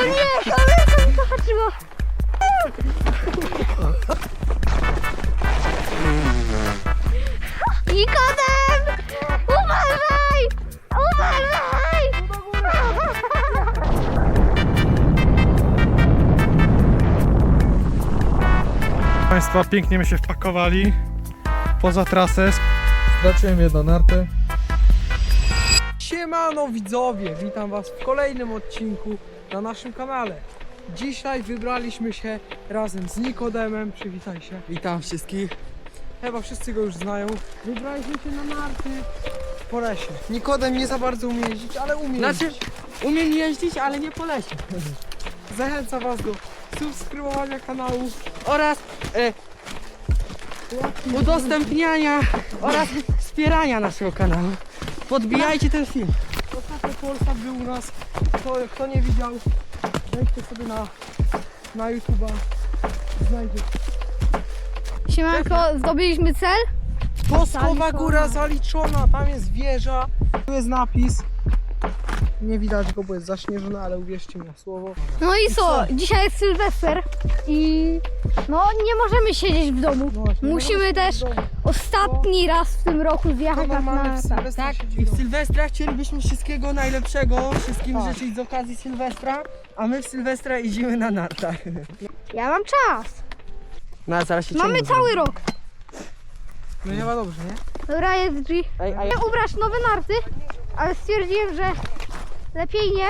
O nie, kamerka mi zahaczyła. Nikodem! Uważaj! Uważaj! Państwa, pięknie my się wpakowali poza trasę. Straciłem jedną nartę. Siemano widzowie, witam was w kolejnym odcinku na naszym kanale. Dzisiaj wybraliśmy się razem z Nikodemem, przywitaj się. Witam wszystkich. Chyba wszyscy go już znają. Wybraliśmy się na narty po lesie. Nikodem nie za bardzo umie jeździć, ale umie Znaczy, jeździć. umiem jeździć, ale nie po lesie. Zachęcam was do subskrybowania kanału. Oraz e, udostępniania oraz wspierania naszego kanału. Podbijajcie ten film. Ostatnio Polsat był u nas. Kto, kto nie widział, wejdźcie sobie na, na YouTube'a. Znajdzie. Siemanko, zdobyliśmy cel. Boskowa góra zaliczona, tam jest wieża, tu jest napis. Nie widać go, bo jest zaśnieżona, ale uwierzcie mi na słowo. No i I co? co? Dzisiaj jest Sylwester i no nie możemy siedzieć w domu. No właśnie, Musimy nie też w domu. ostatni raz w tym roku zjechać na normalnie w na Sylwestra Tak, i w. Sylwestra chcielibyśmy wszystkiego najlepszego, wszystkim Tak. życzyć z okazji Sylwestra, a my w Sylwestra jeździmy na nartach. Ja mam czas. No zaraz się Mamy cały rok. No chyba dobrze, nie? Dobra, jest G. Ej, a ja... Ubrać nowe narty, ale stwierdziłem, że lepiej nie.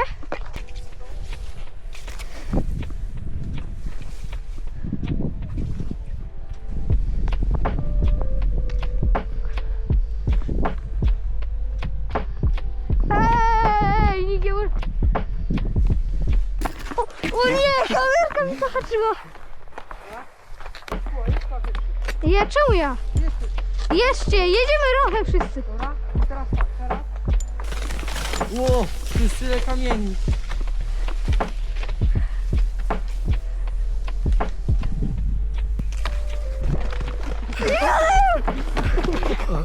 Ej, nikt nie może... O, o nie, kamerka mi zahaczyła. Ja, czemu ja? Jeszcze, jedziemy razem wszyscy. Dobra, teraz tak, teraz. Tu jest tyle kamieni. No.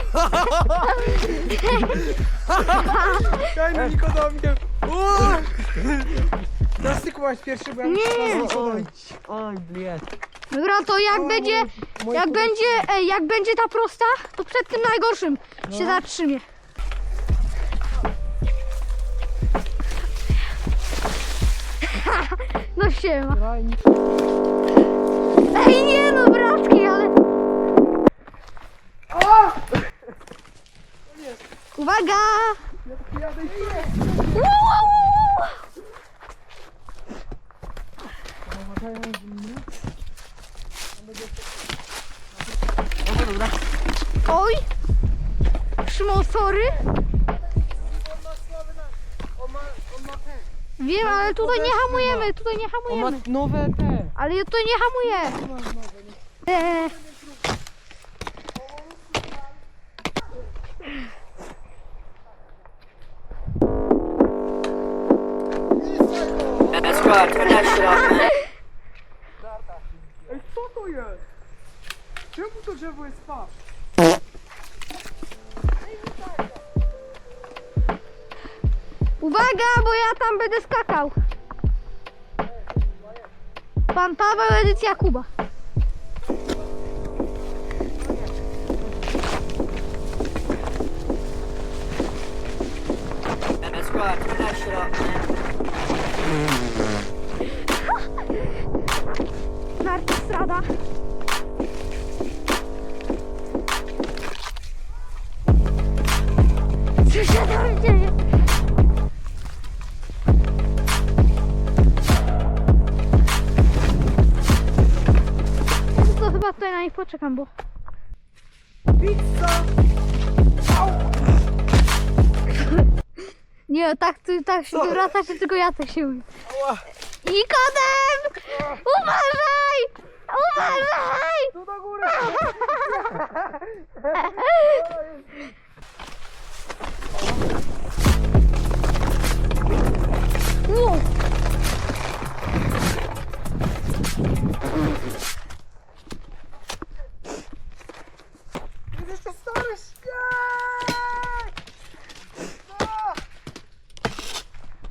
Teraz ty kupować pierwszy, bo ja Nie. Oj, oj, bliet. Dobra, to jak będzie, jak będzie, e, jak będzie ta prosta, to przed tym najgorszym się zatrzymie. Siema. Ej, nie no, bratki, ale... Uwaga! Uu, uu, uu. Oj! Szymon, sorry. Wiem, ale tutaj nie hamujemy, tutaj nie On ma hamujemy. nowe te. Ale tutaj nie hamuje. Eee. Ej, co to jest? Czemu to drzewo jest twarz? Ja tam będę skakał. Pan Paweł, edycja Kuba. Let's go, poczekam, bo... Pizza! Nie, tak, ty, tak się wraca, że tylko ja tak się. Ała! Nikodem! Uważaj! Uważaj! Tu do góry! Wow. Jest jeszcze stary śnieg! A!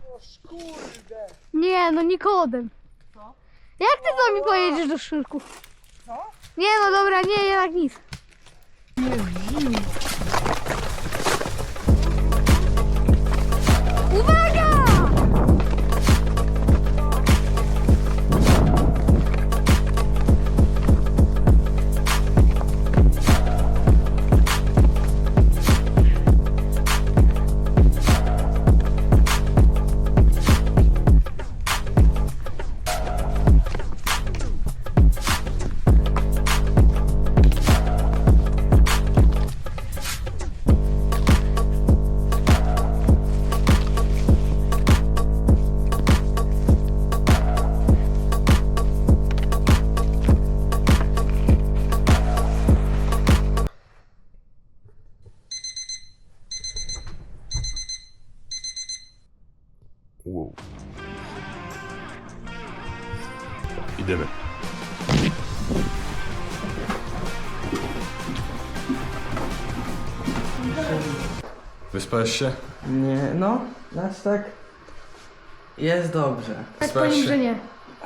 O kurde! Nie, no Nikodem. Jak ty z nami pojedziesz do Szyrku? Co? Nie, no dobra, nie, jednak nic. Wyspałeś się? Nie, no, aż tak. Jest dobrze. Tak powiem, się. że nie.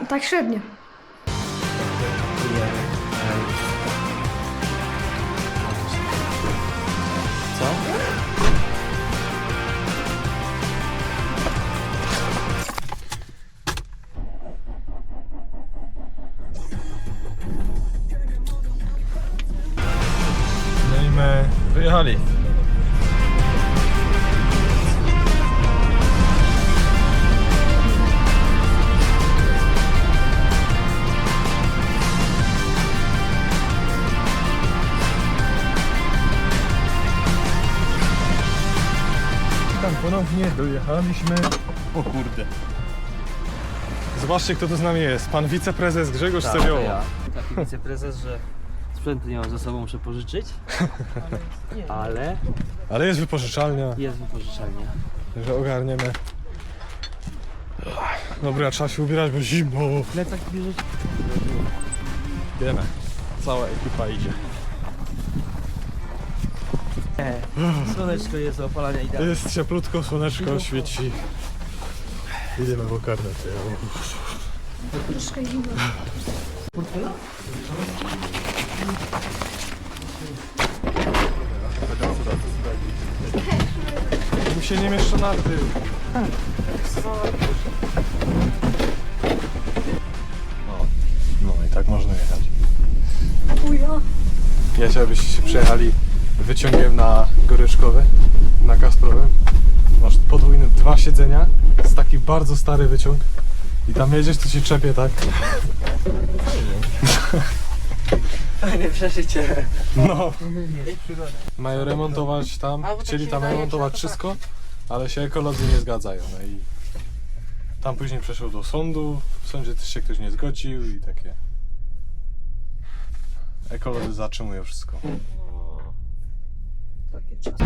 Tak średnio. Ponownie dojechaliśmy. O kurde. Zobaczcie kto tu z nami jest. Pan wiceprezes Grzegorz Tak, to Cewioło. ja. Taki wiceprezes, że sprzętu nie mam ze sobą, muszę pożyczyć, ale Ale jest wypożyczalnia, jest wypożyczalnia. że ogarniemy. Dobra, trzeba się ubierać, bo zimno. Plecak bierzeć? Wiemy. Cała ekipa idzie. Słoneczko jest do opalania idealnie. Jest cieplutko, słoneczko świeci. Idziemy w okarnety. Troszkę zimno. Tu się nie mieszczą na tył. No, no i tak można jechać. Uja. Ja chciałbym, byście się przejechali wyciągiem na Goryczkowe, na Kasprowym. Masz podwójne dwa siedzenia, jest taki bardzo stary wyciąg. I tam jedziesz, to ci czepie, tak? Fajne przeżycie. No. Mają remontować tam, tak chcieli tam remontować wszystko, ale się ekolodzy nie zgadzają. No i tam później przeszło do sądu, w sądzie też się ktoś nie zgodził i takie. Ekolodzy zatrzymują wszystko. 가깝게 쳐서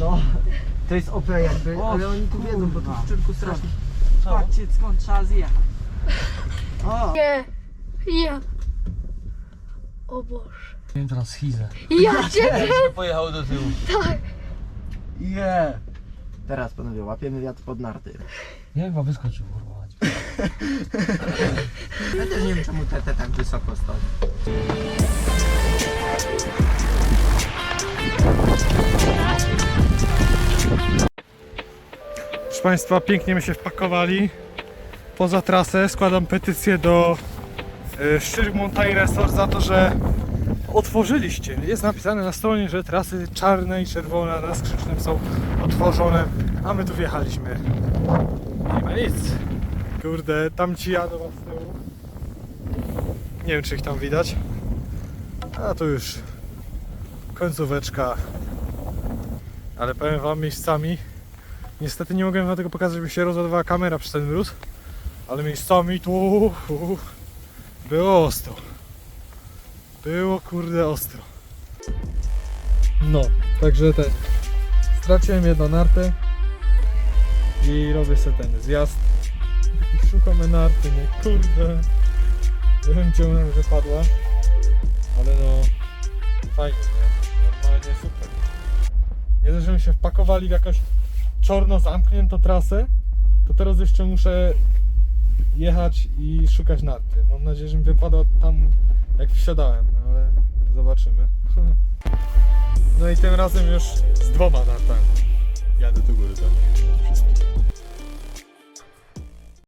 No, to jest OP jakby, O, ale oni tu wiedzą, bo tu w Szczyrku strasznie. Patrzcie skąd trzeba zjechać. O! Nie, ja. O Boże. Wiem teraz schizę. Ja cię Pojechał do tyłu. tak. Yeah. Teraz panowie, łapiemy wiatr pod narty. Ja chyba wyskoczył kurwa. Ja też nie wiem czemu TT tak wysoko stoi. Proszę Państwa, pięknie my się wpakowali poza trasę. Składam petycję do y, Szczyrk Mountain Resort za to, że otworzyliście. Jest napisane na stronie, że trasy czarne i czerwone na skrzycznym są otworzone, a my tu wjechaliśmy. Nie ma nic. Kurde, tam ci jadą z tyłu. Nie wiem, czy ich tam widać. A tu już końcóweczka. Ale powiem Wam miejscami, Niestety nie mogłem wam tego pokazać, żeby się rozładowała kamera przez ten mróz, ale miejscami tu było ostro. Było kurde ostro. No, także ten. Straciłem jedną nartę i robię sobie ten zjazd. Szukamy narty, nie kurde. Nie wiem gdzie ona wypadła, ale no fajnie, nie? Normalnie super. Nie dość, że się wpakowali w jakąś czorno zamknięto trasę, to teraz jeszcze muszę jechać i szukać narty. Mam nadzieję, że mi wypadła tam jak wsiadałem, ale zobaczymy. No i tym razem już z dwoma nartami. Jadę do góry tam.